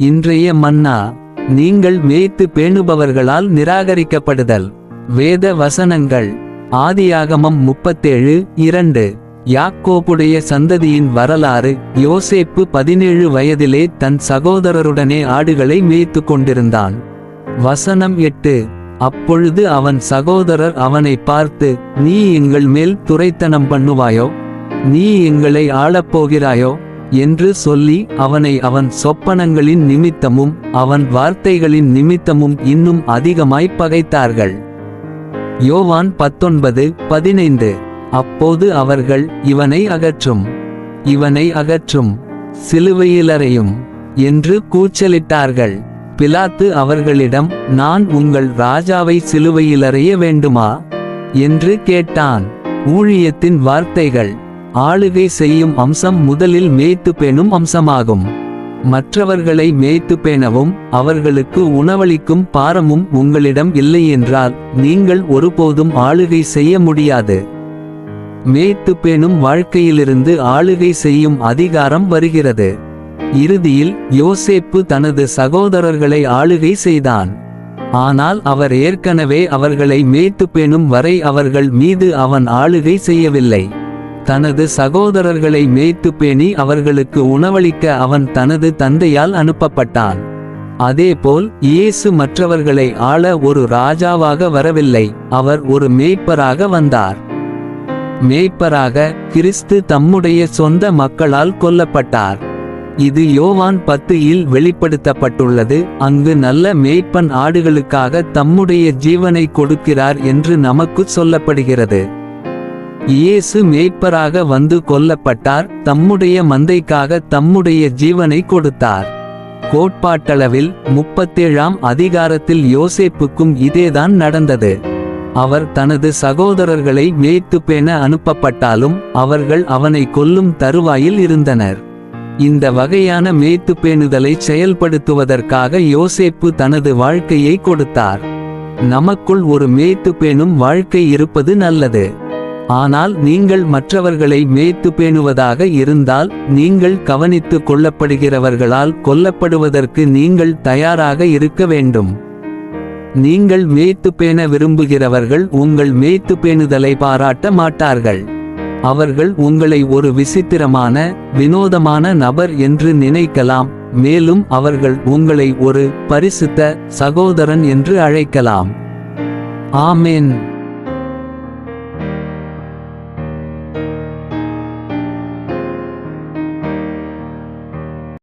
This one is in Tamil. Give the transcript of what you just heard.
இன்றைய மன்னா நீங்கள் மேய்த்து பேணுபவர்களால் நிராகரிக்கப்படுதல். வேத வசனங்கள் ஆதியாகமம் முப்பத்தேழு இரண்டு. யாக்கோபுடைய சந்ததியின் வரலாறு யோசேப்பு பதினேழு வயதிலே தன் சகோதரருடனே ஆடுகளை மேய்த்து கொண்டிருந்தான். வசனம் எட்டு அப்பொழுது அவன் சகோதரர் அவனை பார்த்து நீ எங்கள் மேல் துரைத்தனம் பண்ணுவாயோ? நீ எங்களை ஆளப்போகிறாயோ? என்று சொல்லி அவனை அவன் சொப்பனங்களின் நிமித்தமும் அவன் வார்த்தைகளின் நிமித்தமும் இன்னும் அதிகமாய் பகைத்தார்கள். யோவான் பத்தொன்பது பதினைந்து. அப்போது அவர்கள் இவனை அகற்றும் இவனை அகற்றும் சிலுவையிலறையும் என்று கூச்சலிட்டார்கள். பிலாத்து அவர்களிடம் நான் உங்கள் ராஜாவை சிலுவையிலறைய வேண்டுமா? என்று கேட்டான். ஊழியத்தின் வார்த்தைகள் ஆளுகை செய்யும் அம்சம் முதலில் மேய்த்து பேணும் அம்சமாகும். மற்றவர்களை மேய்த்து பேணவும் அவர்களுக்கு உணவளிக்கும் பாரமும் உங்களிடம் இல்லையென்றால் நீங்கள் ஒருபோதும் ஆளுகை செய்ய முடியாது. மேய்த்து பேணும் வாழ்க்கையிலிருந்து ஆளுகை செய்யும் அதிகாரம் வருகிறது. இறுதியில் யோசேப்பு தனது சகோதரர்களை ஆளுகை செய்தான். ஆனால் அவர் ஏற்கனவே அவர்களை மேய்த்து பேணும் வரை அவர்கள் மீது அவன் ஆளுகை செய்யவில்லை. தனது சகோதரர்களை மேய்த்து பேணி அவர்களுக்கு உணவளிக்க அவன் தனது தந்தையால் அனுப்பப்பட்டான். அதேபோல் இயேசு மற்றவர்களை ஆள ஒரு ராஜாவாக வரவில்லை அவர் ஒரு மேய்ப்பராக வந்தார். மேய்ப்பராக கிறிஸ்து தம்முடைய சொந்த மக்களால் கொல்லப்பட்டார். இது யோவான் பத்து இல் வெளிப்படுத்தப்பட்டுள்ளது அங்கு நல்ல மேய்ப்பன் ஆடுகளுக்காக தம்முடைய ஜீவனை கொடுக்கிறார் என்று நமக்கு சொல்லப்படுகிறது. இயேசு மேய்ப்பராக வந்து கொல்லப்பட்டார். தம்முடைய மந்தைக்காக தம்முடைய ஜீவனை கொடுத்தார். கோட்பாட்டளவில் முப்பத்தேழாம் அதிகாரத்தில் யோசேப்புக்கும் இதேதான் நடந்தது. அவர் தனது சகோதரர்களை மேய்த்து பேண அனுப்பப்பட்டாலும் அவர்கள் அவனை கொல்லும் தருவாயில் இருந்தனர். இந்த வகையான மேய்த்து பேணுதலை செயல்படுத்துவதற்காக யோசேப்பு தனது வாழ்க்கையை கொடுத்தார். நமக்குள் ஒரு மேய்த்து பேணும் வாழ்க்கை இருப்பது நல்லது. ஆனால் நீங்கள் மற்றவர்களை மேய்த்து பேணுவதாக இருந்தால் நீங்கள் கவனித்து கொள்ளப்படுகிறவர்களால் கொல்லப்படுவதற்கு நீங்கள் தயாராக இருக்க வேண்டும். நீங்கள் மேய்த்து பேண விரும்புகிறவர்கள் உங்கள் மேய்த்து பேணுதலை பாராட்ட மாட்டார்கள். அவர்கள் உங்களை ஒரு விசித்திரமான வினோதமான நபர் என்று நினைக்கலாம் மேலும் அவர்கள் உங்களை ஒரு பரிசுத்த சகோதரன் என்று அழைக்கலாம். ஆமென்.